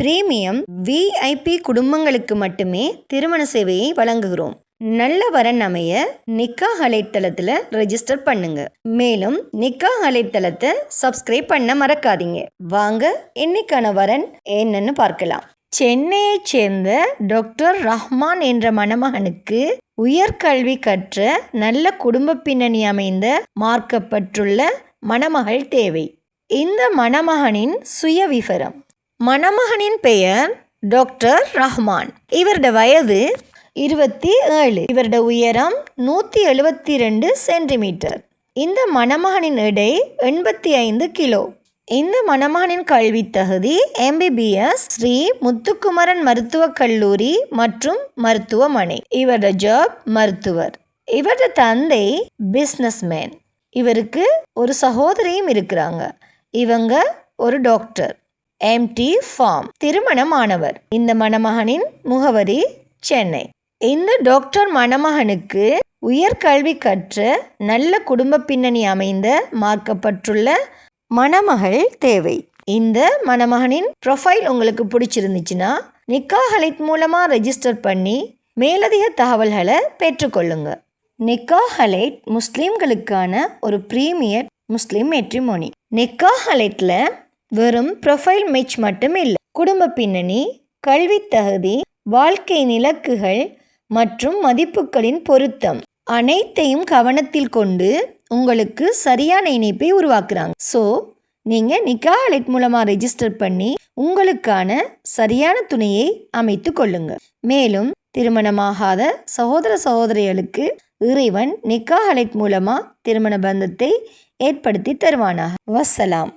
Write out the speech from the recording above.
Premium VIP குடும்பங்களுக்கு மட்டுமே திருமண சேவையை வழங்குகிறோம். நல்ல வரன் அமைய நிக்கா அலைத்தளத்தில் ரெஜிஸ்டர் பண்ணுங்க. மேலும் நிக்கா அலைத்தளத்தை சப்ஸ்கிரைப் பண்ண மறக்காதீங்க. வாங்க இன்னைக்கான வரன் என்னன்னு பார்க்கலாம். சென்னையைச் சேர்ந்த டாக்டர் ரஹ்மான் என்ற மணமகனுக்கு உயர்கல்வி கற்ற நல்ல குடும்ப பின்னணி அமைந்த மார்க்கப்பட்டுள்ள மணமகள் தேவை. இந்த மணமகனின் சுயவிவரம். மணமகனின் பெயர் டாக்டர் ரஹ்மான். இவரது வயது இருபத்தி ஏழு. இவரது உயரம் நூற்றி எழுபத்தி ரெண்டு சென்டிமீட்டர். இந்த மணமகனின் எடை எண்பத்தி ஐந்து கிலோ. இந்த மணமகனின் கல்வி தகுதி எம்பிபிஎஸ் ஸ்ரீ முத்துக்குமரன் மருத்துவக் கல்லூரி மற்றும் மருத்துவமனை. இவரது ஜாப் மருத்துவர். இவரது தந்தை பிஸ்னஸ்மேன் இவருக்கு ஒரு சகோதரியும் இருக்கிறாங்க. இவங்க ஒரு டாக்டர். Empty form திருமணமானவர். இந்த மணமகனின் முகவரி சென்னை. இந்த டாக்டர் மணமகனுக்கு உயர்கல்வி கற்ற நல்ல குடும்ப பின்னணி அமைந்த மார்க்கப்பட்டுள்ள மணமகள் தேவை. இந்த மணமகனின் ப்ரொஃபைல் உங்களுக்கு பிடிச்சிருந்துச்சுன்னா நிக்காஹலைட் மூலமாக ரெஜிஸ்டர் பண்ணி மேலதிக தகவல்களை பெற்றுக்கொள்ளுங்க. நிக்கா ஹலைட் முஸ்லீம்களுக்கான ஒரு ப்ரீமியர் முஸ்லீம் மெட்ரிமோனி நிக்கா ஹலைட்டில் வெறும் ப்ரொஃபைல் மேட்ச் மட்டும் இல்லை குடும்ப பின்னணி கல்வி தகுதி வாழ்க்கை நிலக்குகள் மற்றும் மதிப்புகளின் பொருத்தம் அனைத்தையும் கவனத்தில் கொண்டு உங்களுக்கு சரியான இணைப்பை உருவாக்குறாங்க. ஸோ நீங்கள் நிக்கா அலைட் மூலமாக ரெஜிஸ்டர் பண்ணி உங்களுக்கான சரியான துணையை அமைத்து கொள்ளுங்க. மேலும் திருமணமாகாத சகோதர சகோதரிகளுக்கு இறைவன் நிக்கா அலைட் மூலமாக திருமண பந்தத்தை ஏற்படுத்தி தருவானாக. வசலாம்.